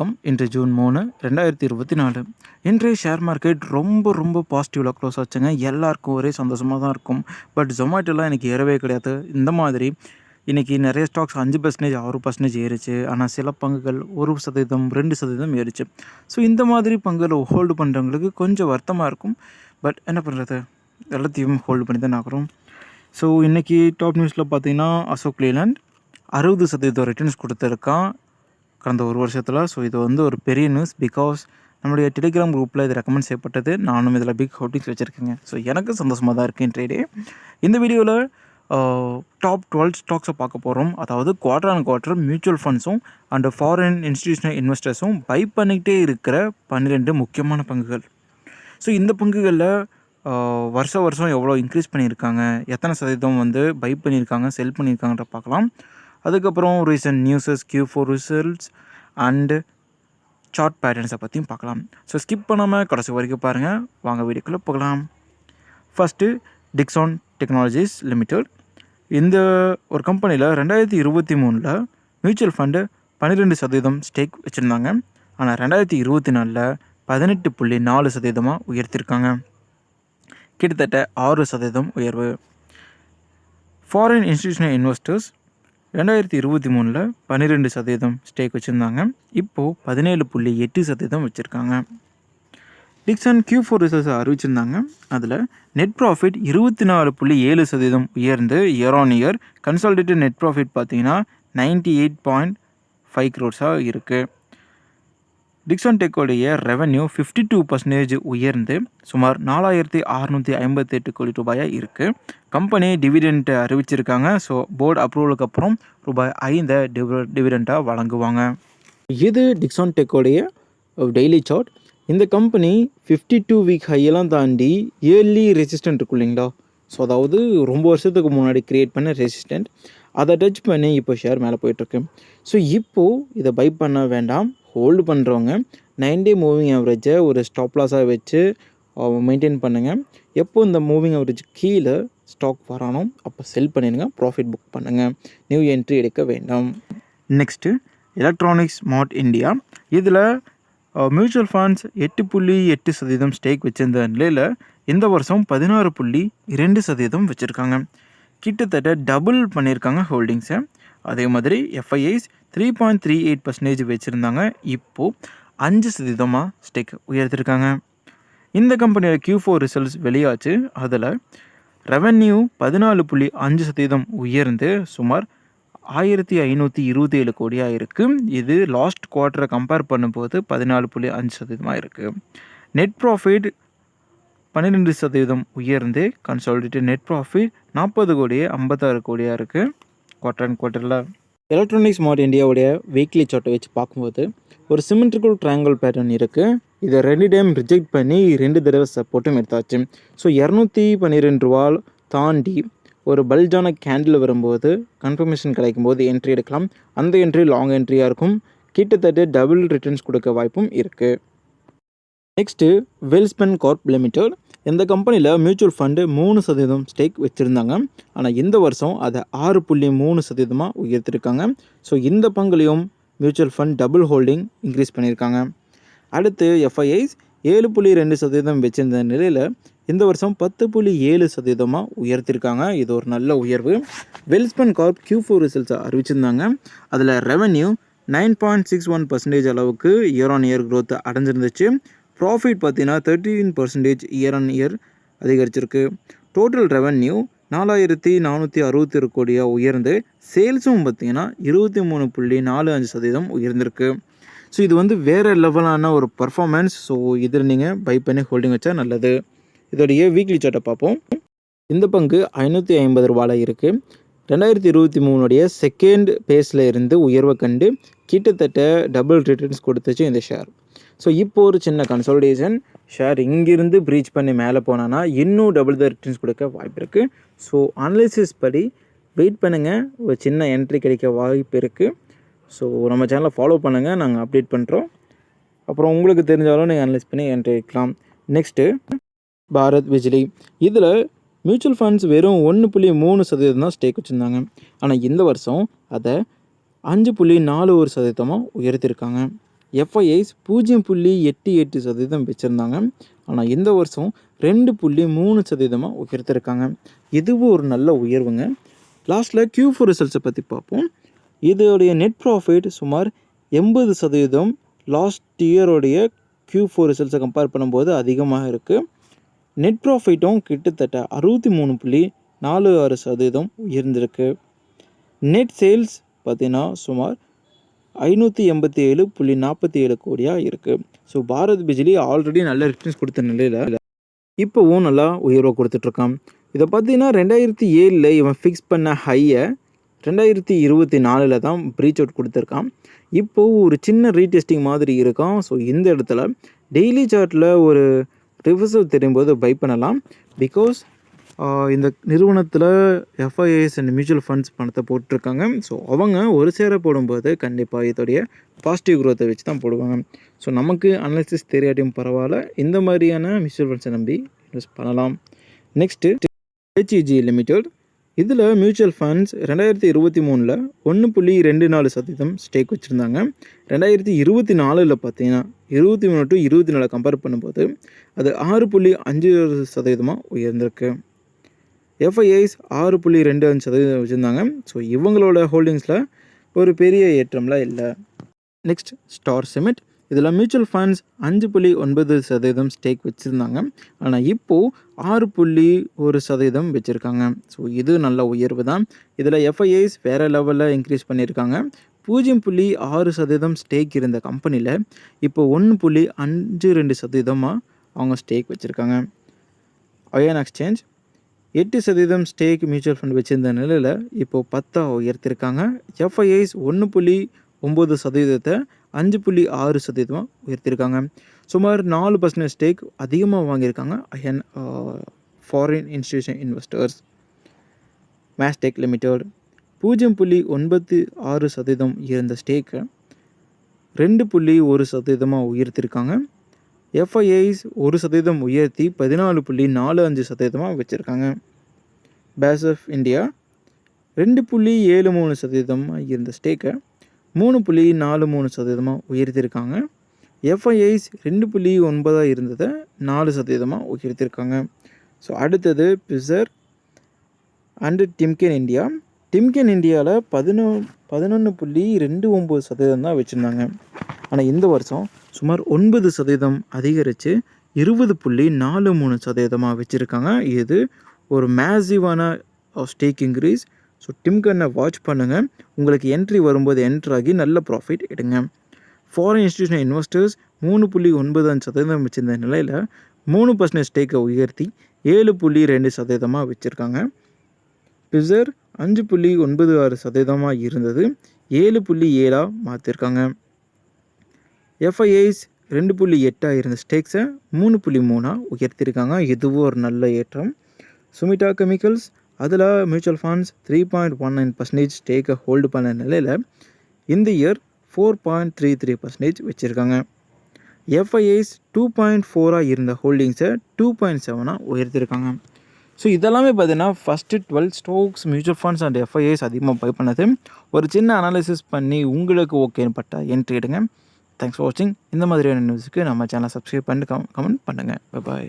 வணக்கம். இன்று ஜூன் மூணு ரெண்டாயிரத்தி இருபத்தி நாலு. இன்றைய ஷேர் மார்க்கெட் ரொம்ப ரொம்ப பாசிட்டிவில் க்ளோஸ் ஆச்சுங்க. எல்லாருக்கும் ஒரே சந்தோஷமாக தான் இருக்கும். பட் ஜொமேட்டோலாம் எனக்கு ஏறவே கிடையாது. இந்த மாதிரி இன்றைக்கி நிறைய ஸ்டாக்ஸ் அஞ்சு பர்சன்டேஜ் ஆறு பர்சன்டேஜ் ஏறிச்சு. ஆனால் சில பங்குகள் ஒரு சதவீதம் ரெண்டு சதவீதம் ஏறிச்சு. ஸோ இந்த மாதிரி பங்குகளை ஹோல்டு பண்ணுறவங்களுக்கு கொஞ்சம் வருத்தமாக இருக்கும். பட் என்ன பண்ணுறது எல்லாத்தையும் ஹோல்டு பண்ணி தான் ஆகிறோம் ஸோ இன்றைக்கி டாப் நியூஸில் பார்த்தீங்கன்னா அசோக் லேலண்ட் அறுபது சதவீதம் ரிட்டர்ன்ஸ் கொடுத்துருக்கான். கடந்த ஒரு வருஷத்தில். ஸோ இது வந்து ஒரு பெரிய நியூஸ் பிகாஸ் நம்மளுடைய டெலிகிராம் குரூப்பில் இது ரெக்கமெண்ட் செய்யப்பட்டது. நானும் இதில் பிக் ஹோட்டிங்ஸ் வச்சுருக்கேங்க. ஸோ எனக்கு சந்தோஷமாக தான் இருக்குது ட்ரேடே இந்த வீடியோவில் டாப் டுவெல் ஸ்டாக்ஸை பார்க்க போகிறோம் அதாவது குவார்டர் அண்ட் குவார்டர் மியூச்சுவல் ஃபண்ட்ஸும் அண்ட் ஃபாரின் இன்ஸ்டிடியூஷனல் இன்வெஸ்டர்ஸும் பை பண்ணிக்கிட்டே இருக்கிற பன்னிரெண்டு முக்கியமான பங்குகள். ஸோ இந்த பங்குகளில் வருஷ வருஷம் எவ்வளோ இன்க்ரீஸ் பண்ணியிருக்காங்க? எத்தனை சதவீதம் வந்து பை பண்ணியிருக்காங்க செல் பண்ணியிருக்காங்கன்ற பார்க்கலாம். அதுக்கப்புறம் recent newses Q four results and chart பேட்டர்ன்ஸை பற்றியும் பார்க்கலாம். ஸோ ஸ்கிப் பண்ணாமல் கடைசி வரைக்கும் பாருங்கள் வாங்க வீடியோக்குள்ளே போகலாம். ஃபஸ்ட்டு டிக்ஸான் டெக்னாலஜிஸ் லிமிடெட் இந்த ஒரு கம்பெனியில் ரெண்டாயிரத்தி இருபத்தி மூணில் மியூச்சுவல் ஃபண்டு பன்னிரெண்டு சதவீதம் ஸ்டேக் வச்சுருந்தாங்க. ஆனால் ரெண்டாயிரத்தி இருபத்தி நாலில் பதினெட்டு புள்ளி நாலு சதவீதமாக உயர்த்திருக்காங்க. கிட்டத்தட்ட ஆறு சதவீதம் உயர்வு. ஃபாரின் இன்ஸ்டிடியூஷனல் இன்வெஸ்டர்ஸ் ரெண்டாயிரத்தி இருபத்தி மூணில் பன்னிரெண்டு சதவீதம் ஸ்டேக் வச்சுருந்தாங்க. இப்போது பதினேழு புள்ளி எட்டு சதவீதம் வச்சுருக்காங்க. டிக்சன் கியூ ஃபோர் ரிசல்ட்ஸ் அறிவிச்சிருந்தாங்க. அதில் நெட் ப்ராஃபிட் இருபத்தி நாலு புள்ளி ஏழு சதவீதம் உயர்ந்து year on year consolidated net profit பார்த்தீங்கன்னா நைன்டி எயிட் பாயிண்ட் ஃபைவ் க்ரோர்ஸாக இருக்குது டிக்ஸான் டெக்கோடைய ரெவன்யூ ஃபிஃப்டி டூ பர்சன்டேஜ் உயர்ந்து சுமார் நாலாயிரத்தி அறநூற்றி ஐம்பத்தெட்டு கோடி ரூபாயாக இருக்குது கம்பெனி டிவிடெண்ட் அறிவிச்சிருக்காங்க. ஸோ போர்டு அப்ரூவலுக்கு அப்புறம் ரூபாய் ஐந்தை டிவி டிவிடெண்ட்டாக வழங்குவாங்க. இது டிக்ஸான் டெக்கோடைய டெய்லி சார்ட் இந்த கம்பெனி ஃபிஃப்டி டூ வீக் ஹையெல்லாம் தாண்டி இயர்லி ரெசிஸ்டன்ட் இருக்கும் இல்லைங்களா? ஸோ அதாவது ரொம்ப வருஷத்துக்கு முன்னாடி க்ரியேட் பண்ண ரெசிஸ்டன்ட் அதை டச் பண்ணி இப்போ ஷேர் மேலே போயிட்டுருக்கு ஸோ இப்போது இதை பை பண்ண வேண்டாம். ஹோல்டு பண்ணுறவங்க நைன் டே மூவிங் ஆவரேஜை ஒரு ஸ்டாப் லாஸாக வச்சு மெயின்டைன் பண்ணுங்கள் எப்போ இந்த மூவிங் ஆவரேஜ் கீழே ஸ்டாக் வரானோ அப்போ செல் பண்ணிடுங்க ப்ராஃபிட் புக் பண்ணுங்கள் நியூ என்ட்ரி எடுக்க வேண்டாம். நெக்ஸ்ட்டு எலக்ட்ரானிக்ஸ் ஸ்மார்ட் இந்தியா இதில் மியூச்சுவல் ஃபண்ட்ஸ் எட்டு புள்ளி எட்டு சதவீதம் ஸ்டேக் வச்சிருந்த நிலையில் இந்த வருஷம் பதினாறு புள்ளி இரண்டு சதவீதம் வச்சுருக்காங்க. கிட்டத்தட்ட டபுள் பண்ணியிருக்காங்க ஹோல்டிங்ஸை அதே மாதிரி FIIs three point three eight percentage வச்சுருந்தாங்க. இப்போது அஞ்சு சதவீதமாக ஸ்டேக் உயர்த்திருக்காங்க. இந்த கம்பெனியோட கியூ ஃபோர் ரிசல்ட்ஸ் வெளியாச்சு. அதில் ரெவென்யூ பதினாலு புள்ளி அஞ்சு சதவீதம் உயர்ந்து சுமார் ஆயிரத்தி ஐநூற்றி இருபத்தி ஏழு கோடியாக இருக்குது இது லாஸ்ட் குவார்ட்டரை கம்பேர் பண்ணும்போது பதினாலு புள்ளி அஞ்சு சதவீதமாக இருக்குது நெட் ப்ராஃபிட் பன்னிரெண்டு சதவீதம் உயர்ந்து கன்சாலிடேட்டட் நெட் ப்ராஃபிட் நாற்பது கோடியே ஐம்பத்தாறு கோடியாக இருக்குது குவார்டர் அண்ட் குவார்ட்டரில் எலக்ட்ரானிக்ஸ் மார்ட் இந்தியாவுடைய வீக்லி சார்ட்டை வச்சு பார்க்கும்போது ஒரு சிமெண்ட்ரிக்கல் ட்ரையாங்கிள் பேட்டர்ன் இருக்குது இதை ரெண்டு டைம் ரிஜெக்ட் பண்ணி ரெண்டு தடவை சப்போர்ட்டும் எடுத்தாச்சு. ஸோ இரநூத்தி பன்னிரெண்டு ரூபா தாண்டி ஒரு பல்ஜான கேண்டில் வரும்போது கன்ஃபர்மேஷன் கிடைக்கும் போது என்ட்ரி எடுக்கலாம். அந்த என்ட்ரி லாங் என்ட்ரியாக இருக்கும். கிட்டத்தட்ட டபுள் ரிட்டர்ன்ஸ் கொடுக்க வாய்ப்பும் இருக்குது நெக்ஸ்ட்டு வெல்ஸ்பென் கார்ப் லிமிடெட் இந்த கம்பெனியில் மியூச்சுவல் ஃபண்டு மூணு சதவீதம் ஸ்டேக் வச்சுருந்தாங்க. ஆனால் இந்த வருஷம் அதை ஆறு புள்ளி மூணு சதவீதமாக உயர்த்திருக்காங்க. ஸோ இந்த பங்குலையும் mutual fund double holding increase பண்ணியிருக்காங்க. அடுத்து எஃப்ஐஐஸ் ஏழு புள்ளி ரெண்டு சதவீதம் வச்சுருந்த நிலையில் இந்த வருஷம் பத்து புள்ளி ஏழு சதவீதமாக உயர்த்திருக்காங்க. இது ஒரு நல்ல உயர்வு. வெல்ஸ்பன் கார்ப் கியூ ஃபோர் ரிசல்ட்ஸை அறிவிச்சிருந்தாங்க. அதில் revenue nine point six one percentage அளவுக்கு இயர் ஆன் இயர் க்ரோத் அடைஞ்சிருந்துச்சு. ப்ராஃபிட் பார்த்தீங்கன்னா thirteen percentage year on year அதிகரிச்சிருக்கு. டோட்டல் ரெவன்யூ நாலாயிரத்தி நானூற்றி அறுபத்தி ஒரு கோடியாக உயர்ந்து சேல்ஸும் பார்த்தீங்கன்னா இருபத்தி மூணு புள்ளி நாலு அஞ்சு சதவீதம் உயர்ந்திருக்கு. ஸோ இது வந்து வேறு லெவலான ஒரு பர்ஃபார்மன்ஸ் ஸோ இதில் நீங்கள் பை பண்ணி ஹோல்டிங் வச்சா நல்லது. இதோடைய வீக்லி சார்ட்டை பார்ப்போம். இந்த பங்கு ஐநூற்றி ஐம்பது ரூபாயில் இருக்குது ரெண்டாயிரத்தி இருபத்தி மூணுடைய செகண்ட் பேஸில் இருந்து உயர்வை கண்டு கிட்டத்தட்ட டபுள் ரிட்டர்ன்ஸ் கொடுத்துச்சு இந்த ஷேர் ஸோ இப்போ ஒரு சின்ன கன்சல்டேஷன் ஷேர் இங்கிருந்து ப்ரீச் பண்ணி மேலே போனான்னா இன்னும் டபுள் த ரிட்டர்ன்ஸ் கொடுக்க வாய்ப்பு இருக்குது ஸோ அனலிசிஸ் படி வெயிட் பண்ணுங்கள் ஒரு சின்ன என்ட்ரி கிடைக்க வாய்ப்பு இருக்குது ஸோ நம்ம சேனலை ஃபாலோ பண்ணுங்கள் நாங்கள் அப்டேட் பண்ணுறோம் அப்புறம் உங்களுக்கு தெரிஞ்சாலும் நீங்கள் அனலைஸ் பண்ணி என்ட்ரி எடுக்கலாம். நெக்ஸ்ட்டு பாரத் விஜிலி. இதில் மியூச்சுவல் ஃபண்ட்ஸ் வெறும் ஒன்று புள்ளி மூணு சதவீதம் தான் ஸ்டேக் வச்சுருந்தாங்க. ஆனால் இந்த வருஷம் அதை அஞ்சு புள்ளி நாலு ஒரு சதவீதமாக உயர்த்திருக்காங்க. எஃப்ஐஐஸ் பூஜ்ஜியம் புள்ளி எட்டு எட்டு சதவீதம் வச்சுருந்தாங்க. ஆனால் இந்த வருஷம் ரெண்டு புள்ளி மூணு சதவீதமாக உயர்த்திருக்காங்க. இதுவும் ஒரு நல்ல உயர்வுங்க. லாஸ்ட்டில் கியூ ஃபோர் ரிசல்ட்ஸை பற்றி பார்ப்போம். இதோடைய நெட் ப்ராஃபிட் சுமார் எண்பது சதவீதம் லாஸ்ட் இயரோடைய கியூ ஃபோர் ரிசல்ட்ஸை கம்பேர் பண்ணும்போது அதிகமாக இருக்குது நெட் ப்ராஃபிட்டும் கிட்டத்தட்ட அறுபத்தி மூணு புள்ளி நாலு ஆறு சதவீதம் உயர்ந்திருக்கு. நெட் சேல்ஸ் பார்த்தீங்கன்னா சுமார் ஐநூற்றி எண்பத்தி ஏழு புள்ளி நாற்பத்தி ஏழு கோடியாக இருக்குது ஸோ பாரத் பிஜ்லி ஆல்ரெடி நல்ல ரிட்டர்ன்ஸ் கொடுத்த நிலையில் இப்போவும் நல்லா உயர்வை கொடுத்துட்ருக்கான். இதை பார்த்தீங்கன்னா ரெண்டாயிரத்தி ஏழில் இவன் ஃபிக்ஸ் பண்ண ஹையை ரெண்டாயிரத்தி இருபத்தி நாலில் தான் ப்ரீச் அவுட் கொடுத்துருக்கான். இப்போது ஒரு சின்ன ரீடெஸ்டிங் மாதிரி இருக்கான். ஸோ இந்த இடத்துல டெய்லி சார்ட்டில் ஒரு ரிவர்சல் தெரியும் போது பை பண்ணலாம். பிகாஸ் இந்த நிறுவனத்தில் எஃப்ஐஏஎஸ் அண்ட் மியூச்சுவல் ஃபண்ட்ஸ் பணத்தை போட்டிருக்காங்க. ஸோ அவங்க ஒரு சேர போடும்போது கண்டிப்பாக இதோடைய பாசிட்டிவ் குரோத்தை வச்சு தான் போடுவாங்க. ஸோ நமக்கு அனாலிசிஸ் தெரியாட்டியும் பரவாயில்ல. இந்த மாதிரியான மியூச்சுவல் ஃபண்ட்ஸை நம்பி இன்வெஸ்ட் பண்ணலாம். நெக்ஸ்ட்டு ஹெச்இஜி லிமிடெட் இதில் மியூச்சுவல் ஃபண்ட்ஸ் ரெண்டாயிரத்தி இருபத்தி மூணில் ஒன்று புள்ளி ரெண்டு நாலு சதவீதம் ஸ்டேக் வச்சுருந்தாங்க. ரெண்டாயிரத்தி இருபத்தி நாலில் பார்த்தீங்கன்னா இருபத்தி மூணு டு இருபத்தி நாலு கம்பேர் பண்ணும்போது அது ஆறு புள்ளி அஞ்சு சதவீதமாக உயர்ந்திருக்கு. எஃப்ஐஐஸ் ஆறு புள்ளி ரெண்டு அஞ்சு சதவீதம் வச்சுருந்தாங்க. ஸோ இவங்களோட ஹோல்டிங்ஸில் ஒரு பெரிய ஏற்றம்லாம் இல்லை. நெக்ஸ்ட் ஸ்டார் சிமெண்ட் இதில் மியூச்சுவல் ஃபண்ட்ஸ் அஞ்சு புள்ளி ஒன்பது சதவீதம் ஸ்டேக் வச்சுருந்தாங்க. ஆனால் இப்போது ஆறு புள்ளி ஒரு சதவீதம் வச்சுருக்காங்க. ஸோ இது நல்ல உயர்வு தான். இதில் எஃப்ஐஐஸ் வேறு லெவலில் இன்க்ரீஸ் பண்ணியிருக்காங்க. பூஜ்ஜியம் புள்ளி ஆறு சதவீதம் ஸ்டேக் இருந்த கம்பெனியில் இப்போ ஒன்று புள்ளி அஞ்சு ரெண்டு சதவீதமாக அவங்க ஸ்டேக் வச்சுருக்காங்க. அயன் எக்ஸ்சேஞ்ச் எட்டு சதவீதம் ஸ்டேக் மியூச்சுவல் ஃபண்ட் வச்சுருந்த நிலையில் இப்போது பத்தாக உயர்த்திருக்காங்க. எஃப்ஐஐஸ் ஒன்று புள்ளி ஒம்பது சதவீதத்தை அஞ்சு புள்ளி ஆறு சதவீதமாக உயர்த்திருக்காங்க. சுமார் நாலு பர்சன்டேஜ் ஸ்டேக் அதிகமாக வாங்கியிருக்காங்க. Iron foreign institution investors Mastek limited பூஜ்ஜியம் புள்ளி ஒன்பது ஆறு சதவீதம் இருந்த ஸ்டேக்கை ரெண்டு புள்ளி ஒரு சதவீதமாக உயர்த்திருக்காங்க. எஃப்ஐஐஸ் ஒரு சதவீதம் உயர்த்தி பதினாலு புள்ளி நாலு அஞ்சு சதவீதமாக வச்சுருக்காங்க. பேஸ் ஆஃப் இந்தியா ரெண்டு புள்ளி ஏழு மூணு சதவீதமாக இருந்த ஸ்டேக்கை மூணு புள்ளி நாலு மூணு சதவீதமாக உயர்த்தியிருக்காங்க எஃப்ஐஐஸ் ரெண்டு புள்ளி ஒன்பதாக இருந்ததை நாலு சதவீதமாக உயர்த்திருக்காங்க. ஸோ அடுத்தது பிசர் அண்டு டிம்கென் இந்தியா டிம்கென் இந்தியாவில் பதினொ பதினொன்று புள்ளி ரெண்டு ஒம்பது சதவீதம் தான் வச்சுருந்தாங்க. ஆனால் இந்த வருஷம் சுமார் ஒன்பது சதவீதம் அதிகரித்து இருபது புள்ளி நாலு மூணு சதவீதமாக வச்சுருக்காங்க. இது ஒரு மேசிவான ஸ்டேக் இன்க்ரீஸ் ஸோ டிம்கனை வாட்ச் பண்ணுங்கள் உங்களுக்கு என்ட்ரி வரும்போது என்ட்ராகி நல்ல ப்ராஃபிட் எடுங்க. ஃபாரின் இன்ஸ்டியூஷன் இன்வெஸ்டர்ஸ் மூணு புள்ளி ஒன்பது அஞ்சு சதவீதம் வச்சுருந்த நிலையில் மூணு பர்சன்டேஜ் ஸ்டேக்கை உயர்த்தி ஏழு புள்ளி ரெண்டு சதவீதமாக வச்சுருக்காங்க. பிசர் அஞ்சு புள்ளி ஒன்பது ஆறு சதவீதமாக இருந்தது. ஏழு புள்ளி ஏழாக மாற்றிருக்காங்க எஃப்ஐஐஸ் ரெண்டு புள்ளி எட்டாக இருந்த ஸ்டேக்ஸை மூணு புள்ளி மூணாக உயர்த்திருக்காங்க. இதுவும் ஒரு நல்ல ஏற்றம். சுமிட்டா கெமிக்கல்ஸ் அதில் mutual funds three point one nine percentage ஸ்டேக்கை hold பண்ண நிலையில் இந்த year four point three three percentage வச்சுருக்காங்க. எஃப்ஐஐஸ் டூ பாயிண்ட் ஃபோராக இருந்த ஹோல்டிங்ஸை டூ பாயிண்ட் செவனாக உயர்த்திருக்காங்க. ஸோ இதெல்லாமே பார்த்தீங்கன்னா first twelve stocks mutual funds and FIIs அதிகமாக பை பண்ணது. ஒரு சின்ன அனாலிசிஸ் பண்ணி உங்களுக்கு ஓகேன்னு பட்டா என்ட்ரி எடுங்க. தேங்க்ஸ் ஃபார் வாட்சிங் இந்த மாதிரியான நியூஸுக்கு நம்ம சேனலை சப்ஸ்கிரைப் பண்ணிட்டு கமெண்ட் பண்ணுங்கள் பாய்